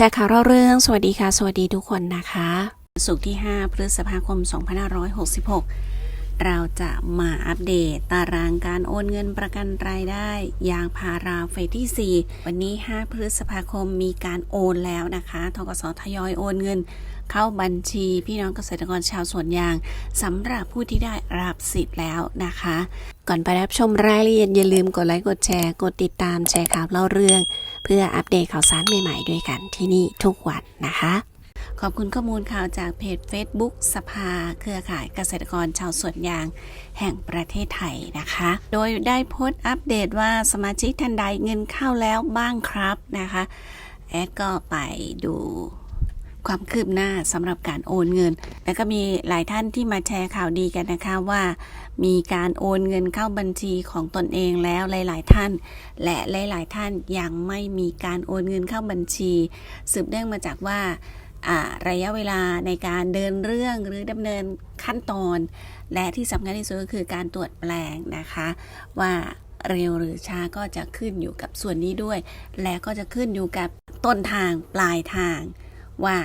ชร์ข่าวเล่าเรื่อง สวัสดีค่ะ สวัสดีทุกคนนะคะ สุกร์ที่ 5 พฤษภาคม 2566 เราจะมาอัปเดตตารางการโอนเงินประกันรายได้ยางพาราเฟสที่ 4 วันนี้ 5 พฤษภาคมมีการโอนแล้วนะคะทกสทยอยโอนเงิน เข้าบัญชีพี่น้องเกษตรกรชาวสวนยางสำหรับผู้ที่ได้รับสิทธิ์แล้วนะคะ ก่อนไปรับชมรายละเอียดอย่าลืมกดไลค์กดแชร์ กดติดตามแชร์ข่าวเล่าเรื่อง เพื่ออัปเดตข่าวสารใหม่ๆด้วยกันที่นี่ทุกวันนะคะ ขอบคุณข้อมูลข่าวจากเพจ Facebook สภา เครือข่ายเกษตรกรชาวสวนยางแห่งประเทศไทยนะคะ โดยได้โพสต์อัปเดตว่าสมาชิกท่านใดเงินเข้าแล้วบ้างครับนะคะ แอดก็ไปดูความคืบหน้าสำหรับการโอนเงิน แล้วก็มีหลายท่านที่มาแชร์ข่าวดีกันนะคะว่ามีการโอนเงินเข้าบัญชีของตนเองแล้วหลาย ๆ ท่าน และหลาย ๆ ท่านยังไม่มีการโอนเงินเข้าบัญชี สืบเนื่องมาจากว่าอ่า ระยะเวลาในการเดินเรื่องหรือดำเนินขั้นตอน และที่สำคัญที่สุดก็คือการตรวจแปลงนะคะ ว่าเร็วหรือช้าก็จะขึ้นอยู่กับส่วนนี้ด้วย และก็จะขึ้นอยู่กับต้นทางปลายทางว่า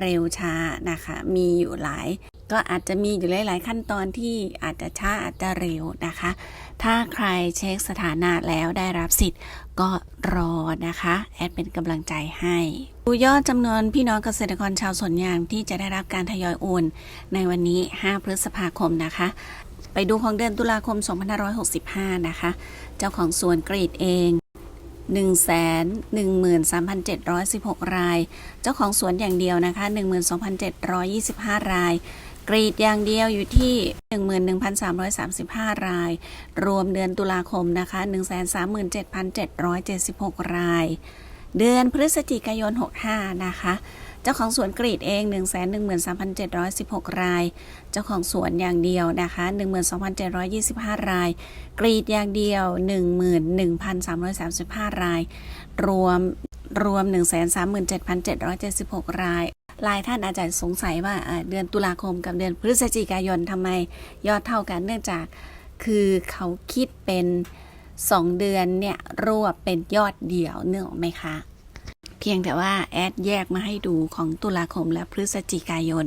เร็วช้านะคะ มีอยู่หลาย ก็อาจจะมีอยู่หลาย ๆ ขั้นตอนที่อาจจะช้าอาจจะเร็วนะคะ ถ้าใครเช็คสถานะแล้วได้รับสิทธิ์ก็รอนะคะ แอดเป็นกำลังใจให้ดูยอดจำนวนพี่น้องเกษตรกรชาวสวนยางที่จะได้รับการทยอยโอนในวันนี้ 5 พฤษภาคมนะคะ ไปดูของเดือนตุลาคม 2565 นะคะ เจ้าของสวนกรีดเอง113,716 ราย เจ้าของสวนอย่างเดียวนะคะ 12,725 ราย กรีดอย่างเดียวอยู่ที่ 11,335 ราย รวมเดือนตุลาคมนะคะ 137,776 ราย เดือนพฤศจิกายน 65 นะคะ เจ้าของสวนกรีดเอง 113,716 ราย เจ้าของสวนอย่างเดียวนะคะ 12,725 ราย กรีดอย่างเดียว 11,335 ราย รวมรวม 137,776 ราย ลายท่านอาจจะสงสัยว่าเดือนตุลาคมกับเดือนพฤศจิกายนทำไมยอดเท่ากันเนื่องจากคือเขาคิดเป็น 2 เดือนเนี่ยรวบเป็นยอดเดียวเนื่องไหมคะเพียงแต่ว่าแอดแยกมาให้ดูของตุลาคมและพฤศจิกายน